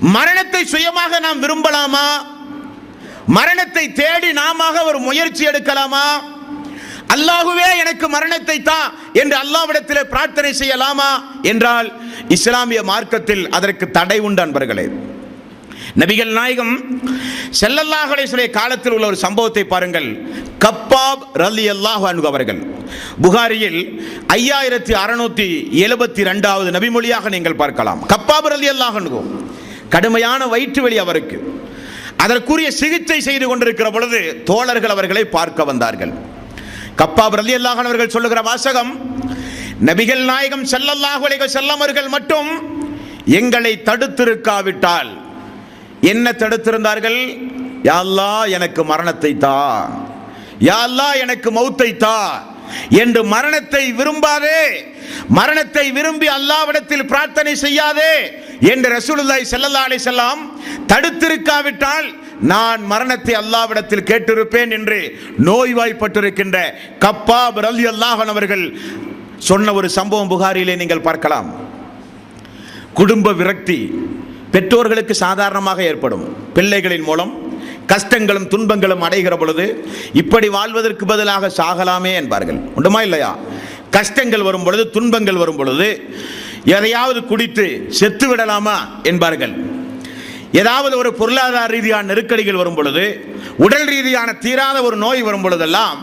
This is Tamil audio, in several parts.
மரணத்தை சுயமாக நாம் விரும்பலாமா? மரணத்தை தேடி நாம ஒரு முயற்சி எடுக்கலாமா? அல்லாஹுவே எனக்கு மரணத்தை தா என்று அல்லாவிடத்தில் பிரார்த்தனை செய்யலாமா? என்றால் இஸ்லாமிய மார்க்கத்தில் அதற்கு தடை உண்டு அன்பர்களே. நபிகள் நாயகம் ஸல்லல்லாஹு காலத்தில் உள்ள ஒரு சம்பவத்தை பாருங்கள். கப்பாப் ரலி அல்லாஹ் அவர்கள் புகாரியில் ஐயாயிரத்தி அறுநூத்தி எழுபத்தி ரெண்டாவது நபிமொழியாக நீங்கள் பார்க்கலாம். கப்பாப் ரலி அல்லாஹ் கடுமையான வயிற்று வலி அவருக்கு. அதற்குரிய சிகிச்சை செய்து கொண்டிருக்கிற பொழுது தோழர்கள் அவர்களை பார்க்க வந்தார்கள். கப்பா ரலி அல்லாஹ் அவர்கள் சொல்லுகிற வாசகம் நபிகள் நாயகம் செல்லல்லாஹு செல்லமர்கள் மட்டும் எங்களை தடுத்திருக்காவிட்டால் என்ன தடுத்திருந்தார்கள்? யா எனக்கு மரணத்தை தா யா எனக்கு மௌத்தை தா என்று மரணத்தை விரும்பாதே. மரணத்தை விரும்பி அல்லாவிடத்தில் பிரார்த்தனை செய்யாதே என்று ரசூலுல்லாய் செல்லல்லா அலைஹி செல்லாம் தடுத்திருக்காவிட்டால் நான் மரணத்தை அல்லாவிடத்தில் கேட்டிருப்பேன் என்று நோய்வாய்ப்பட்டிருக்கின்ற கப்பா ரலியல்லாஹு அல்லாஹன் அவர்கள் சொன்ன ஒரு சம்பவம் புகாரிலே நீங்கள் பார்க்கலாம். குடும்ப விரக்தி பெற்றோர்களுக்கு சாதாரணமாக ஏற்படும். பிள்ளைகளின் மூலம் கஷ்டங்களும் துன்பங்களும் அடைகிற பொழுது இப்படி வாழ்வதற்கு பதிலாக சாகலாமே என்பார்கள். உண்டுமா இல்லையா? கஷ்டங்கள் வரும் பொழுது துன்பங்கள் வரும் பொழுது எதையாவது குடித்து செத்து விடலாமா என்பார்கள். ஏதாவது ஒரு பொருளாதார ரீதியான நெருக்கடிகள் வரும் பொழுது உடல் ரீதியான தீராத ஒரு நோய் வரும் பொழுதெல்லாம்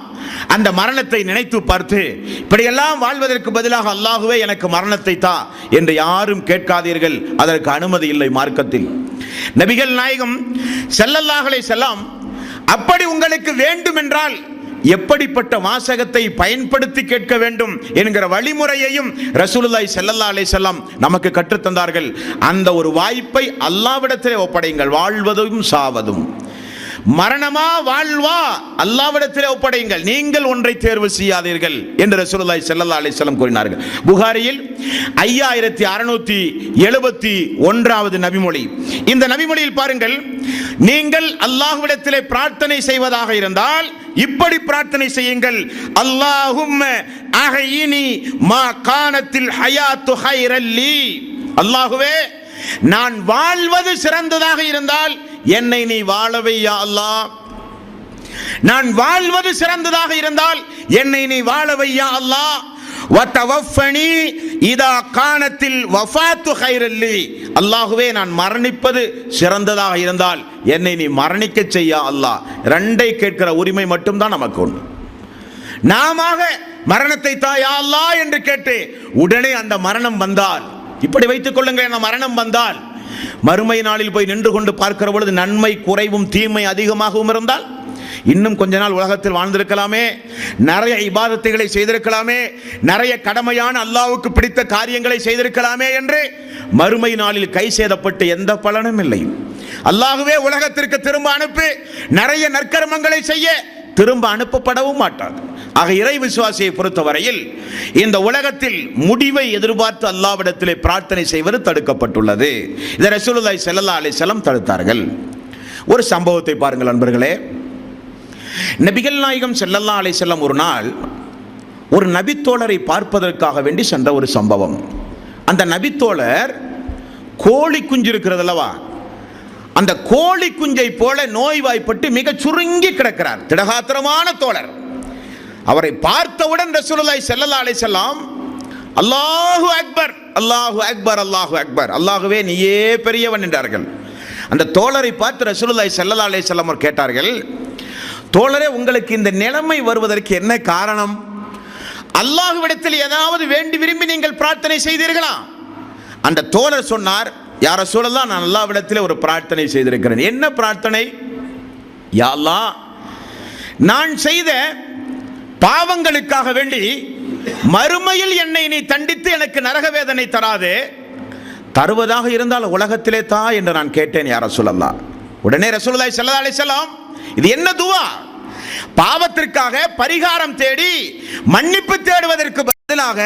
அந்த மரணத்தை நினைத்து பார்த்து இப்படியெல்லாம் வாழ்வதற்கு பதிலாக அல்லாஹுவே எனக்கு மரணத்தை தா என்று யாரும் கேட்காதீர்கள். அதற்கு அனுமதி இல்லை மார்க்கத்தில். நபிகள் நாயகம் செல்லல்லாஹலை செல்லாம் அப்படி உங்களுக்கு வேண்டுமென்றால் எப்படிப்பட்ட வாசகத்தை பயன்படுத்தி கேட்க வேண்டும் என்கிற வழிமுறையையும் ரசூலுல்லாய் செல்லல்லா அலை செல்லம் நமக்கு கற்றுத்தந்தார்கள். அந்த ஒரு வாய்ப்பை அல்லாவிடத்திலே ஒப்படைங்கள் வாழ்வதும் சாவதும். மரணமா வாழ்வா அல்லாவிடத்தில் ஒப்படையுங்கள். நீங்கள் ஒன்றை தேர்வு செய்யாதீர்கள் என்று ரசூலுல்லாஹி செல்லல்லா அலைஹி கூறினார்கள். புகாரியில் ஐயாயிரத்தி அறுநூத்தி எழுபத்தி ஒன்றாவது நபிமொழி. இந்த நபிமொழியில் பாருங்கள் நீங்கள் அல்லாஹ்விடத்திலே பிரார்த்தனை செய்வதாக இருந்தால் இப்படி பிரார்த்தனை செய்யுங்கள். அல்லாஹும் அஹயினி மா கானத்தில் ஹயாத்து ஹைரல்லி. அல்லாஹுவே நான் வாழ்வது சிறந்ததாக இருந்தால் என்னை நீ வாழவை யா அல்லாஹ். நான் வாழ்வது சிறந்ததாக இருந்தால் என்னை நீ வாழவை யா அல்லாஹ். வத்தவஃபனி இதா கானத்தில் வஃபாத்து ஹைரல்லி அல்லாஹுவே நான் மரணிப்பது சிறந்ததாக இருந்தால் என்னை நீ மரணிக்க செய்யா அல்லாஹ். ரெண்டை கேட்கிற உரிமை மட்டும்தான் நமக்கு உண்டு. நாம மரணத்தை தாயா அல்லா என்று கேட்டு உடனே அந்த மரணம் வந்தால் இப்படி வைத்துக் கொள்ளுங்கள் மரணம் வந்தால் மறுமை நாளில் போய் நின்று கொண்டு பார்க்கிற பொழுது நன்மை குறைவும் தீமை அதிகமாகவும் இருந்தால் இன்னும் கொஞ்ச நாள் உலகத்தில் வாழ்ந்திருக்கலாமே நிறைய இபாதத்துகளை செய்திருக்கலாமே நிறைய கடமையான அல்லாவுக்கு பிடித்த காரியங்களை செய்திருக்கலாமே என்று மறுமை நாளில் கை சேதப்பட்டு எந்த பலனும் இல்லை. அல்லாகவே உலகத்திற்கு திரும்ப அனுப்பி நிறைய நற்கர்மங்களை செய்ய திரும்ப அனுப்பப்படவும் மாட்டார். ஆக இறை விசுவாசியை பொறுத்தவரையில் இந்த உலகத்தில் முடிவை எதிர்பார்த்து அல்லாவிடத்திலே பிரார்த்தனை செய்வது தடுக்கப்பட்டுள்ளது. இதை ரசூலுல்லாய் செல்லல்லா அலி செல்லம் தடுத்தார்கள். ஒரு சம்பவத்தை பாருங்கள் நண்பர்களே. நபிகள் நாயகம் செல்லல்லா அலைஹி செல்லம் ஒரு நாள் ஒரு நபித்தோழரை பார்ப்பதற்காக வேண்டி சென்ற ஒரு சம்பவம். அந்த நபித்தோழர் கோழி குஞ்சு இருக்கிறது அல்லவா? அந்த கோழி குஞ்சை போல நோய்வாய்ப்பட்டு மிக சுருங்கி கிடக்கிறார். திடகாத்திரமான தோழர். அவரை பார்த்தவுடன் ரசூலுல்லாஹி ஸல்லல்லாஹு அலை செல்லாம் அல்லாஹு அக்பர் அல்லாஹு அக்பர் அல்லாஹு அக்பர் அல்லாஹுவே நீயே பெரியவன் என்றார்கள். அந்த தோழரை பார்த்து ரசூலுல்லாஹி ஸல்லல்லாஹு அலை செல்லம் அவர் கேட்டார்கள் தோழரே உங்களுக்கு இந்த நிலைமை வருவதற்கு என்ன காரணம்? அல்லாஹுவிடத்தில் ஏதாவது வேண்டி விரும்பி நீங்கள் பிரார்த்தனை செய்தீர்களா? அந்த தோழர் சொன்னார் யார சொல்லலாம் நான் அல்லாவிடத்தில் ஒரு பிரார்த்தனை செய்திருக்கிறேன். என்ன பிரார்த்தனை? யாழ்லா நான் செய்த பாவங்களுக்காக வேண்டி மறுமையில் என்னை நீ தண்டித்து எனக்கு நரக வேதனை தராதே தருவதாக இருந்தால் உலகத்திலே தா என்று நான் கேட்டேன் யார சொல்லலாம் உடனே ரசூலுல்லாஹி ஸல்லல்லாஹு அலை செல்லாம் இது என்ன துவா? பாவத்திற்காக பரிகாரம் தேடி மன்னிப்பு தேடுவதற்கு பதிலாக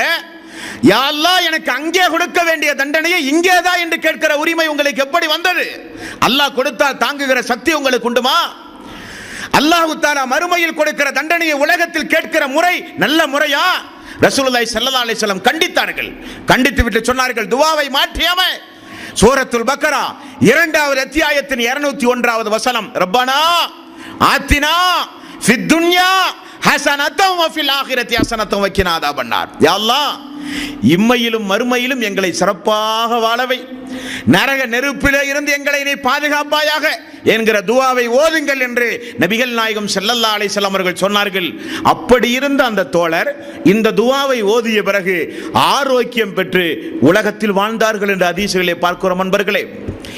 யா எனக்கு அங்கே கொடுக்க வேண்டிய தண்டனையை இங்கே தான் என்று கேட்கிற உரிமை உங்களுக்கு எப்படி வந்தது? அல்லாஹ் கொடுத்தால் தாங்குகிற சக்தி உங்களுக்கு உண்டுமா? அல்லாஹு தாலா மறுமையில் கொடுக்கிற தண்டனையை உலகத்தில் கேட்கிற முறை நல்ல முறையா? ரசூலுல்லாஹி ஸல்லல்லாஹு அலைஹி வஸல்லம் கண்டித்தார்கள். கண்டித்து விட்டு சொன்னார்கள் துவாவை மாற்றியவ சூரத்துல் பக்கரா இரண்டாவது அத்தியாயத்தின் இருநூத்தி ஒன்றாவது வசனம் ரப்பானா ஆத்தினா ஃபித் துன்யா ஹசனத்தம் வஃபில் ஆகிரத்தி. ஹசனத்தம் வக்கினாதா பண்ணார். யாழ்லாம் இம்மையிலும் மறுமையிலும் எங்களை சிறப்பாக வாழவை நரக நெருப்பில இருந்து எங்களை நீ பாதுகாப்பாயாக என்கிற துவாவை ஓதுங்கள் என்று நபிகள் நாயகம் செல்லல்லா அலைஹி அவர்கள் சொன்னார்கள். அப்படி இருந்த அந்த தோழர் இந்த துவாவை ஓதிய பிறகு ஆரோக்கியம் பெற்று உலகத்தில் வாழ்ந்தார்கள் என்று அதிசயங்களை பார்க்கிறோம் நண்பர்களே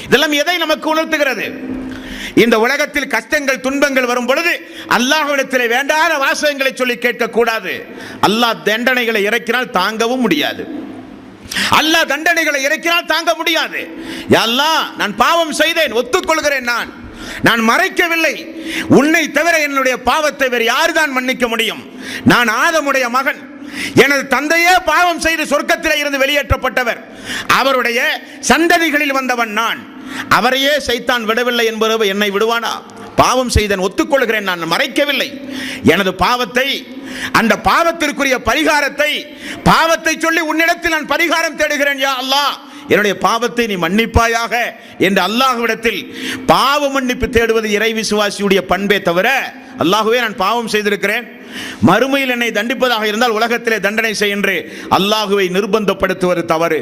இதெல்லாம் எதை நமக்கு உணர்த்துகிறது? இந்த உலகத்தில் கஷ்டங்கள் துன்பங்கள் வரும் பொழுது அல்லாஹ்விடத்தில் வேண்டாத வாசகங்களை சொல்லி கேட்கக்கூடாது. அல்லாஹ் தண்டனைகளை இறக்கினால் தாங்கவும் முடியாது. அல்லாஹ் தண்டனைகளை இறக்கினால் தாங்க முடியாது. யா அல்லாஹ் நான் பாவம் செய்தேன் ஒத்துக்கொள்கிறேன் நான். நான் மறைக்கவில்லை. உன்னை தவிர என்னுடைய பாவத்தை வேறு யாருதான் மன்னிக்க முடியும்? நான் ஆதமுடைய மகன். எனது தந்தையே பாவம் செய்து சொர்க்கத்தில் இருந்து வெளியேற்றப்பட்டவர். அவருடைய சந்ததிகளில் வந்தவன் நான். அவரையே சைத்தான் விடவில்லை என்பது என்னை விடுவானா? பாவம் செய்தேன் ஒத்துக்கொள்கிறேன் நான் மறைக்கவில்லை. எனது பாவத்தை அந்த பாவத்திற்குரிய பரிகாரத்தை பாவத்தை சொல்லி உன்னிடத்தில் நான் பரிகாரம் தேடுகிறேன் யா அல்லாஹ். என்னுடைய பாவத்தை நீ மன்னிப்பாயாக என்று அல்லாஹ்விடத்தில் பாவ மன்னிப்பு தேடுவது இறை விசுவாசியுடைய பண்பே தவிர அல்லாஹுவே நான் பாவம் செய்திருக்கிறேன். மறுமையில் என்னை தண்டிப்பதாக இருந்தால் உலகத்திலே தண்டனை செய் என்று அல்லாஹுவை நிர்பந்தப்படுத்துவது தவறு.